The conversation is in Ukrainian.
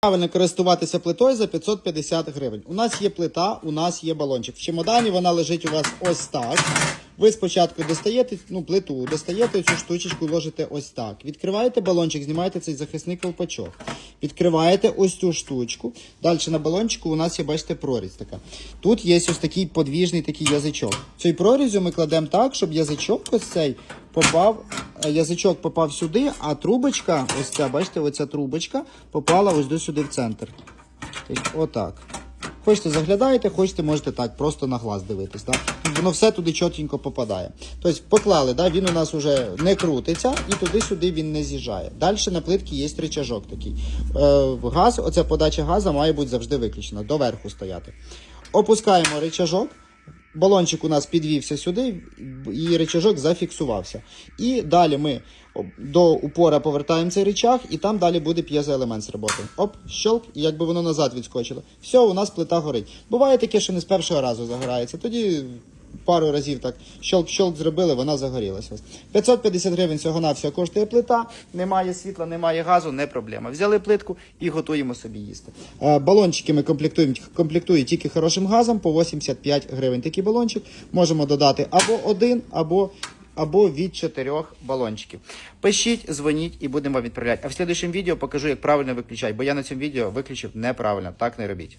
Правильно користуватися плитою за 550 гривень. У нас є плита, у нас є балончик. В чемодані вона лежить у вас ось так. Ви спочатку достаєте ну, плиту, достаєте цю штучечку, ложите ось так. Відкриваєте балончик, знімаєте цей захисний колпачок. Відкриваєте ось цю штучку. Далі на балончику у нас є, бачите, прорізь така. Тут є ось такий подвіжний такий язичок. Цей прорізю ми кладемо так, щоб язичок ось цей попав, е, язичок попав сюди, а трубочка, ось ця, бачите, оця трубочка попала ось до сюди в центр. Отак. Хочете заглядаєте, хочете, можете так, просто на глаз дивитись. Да? Воно все туди чітенько попадає. Тобто поклали, да? він у нас вже не крутиться і туди-сюди він не з'їжджає. Далі на плитці є рычажок такий. Е, газ, оця подача газу має бути завжди виключена, доверху стояти. Опускаємо рычажок. Балончик у нас підвівся сюди, і речажок зафіксувався. І далі ми до упора повертаємо цей речах, і там далі буде п'єзоелемент з роботи. Оп, щелк, і якби воно назад відскочило. Все, у нас плита горить. Буває таке, що не з першого разу загорається. Тоді пару разів так щелк-щелк зробили, вона загорілася. 550 гривень всього на всього коштує плита. Немає світла, немає газу, не проблема. Взяли плитку і готуємо собі їсти. Е, Балончики ми комплектуємо комплектують тільки хорошим газом по 85 гривень. Такий балончик можемо додати або один, або або від чотирьох балончиків. Пишіть, дзвоніть і будемо вам відправляти. А в слідчому відео покажу, як правильно виключати, бо я на цьому відео виключив неправильно. Так не робіть.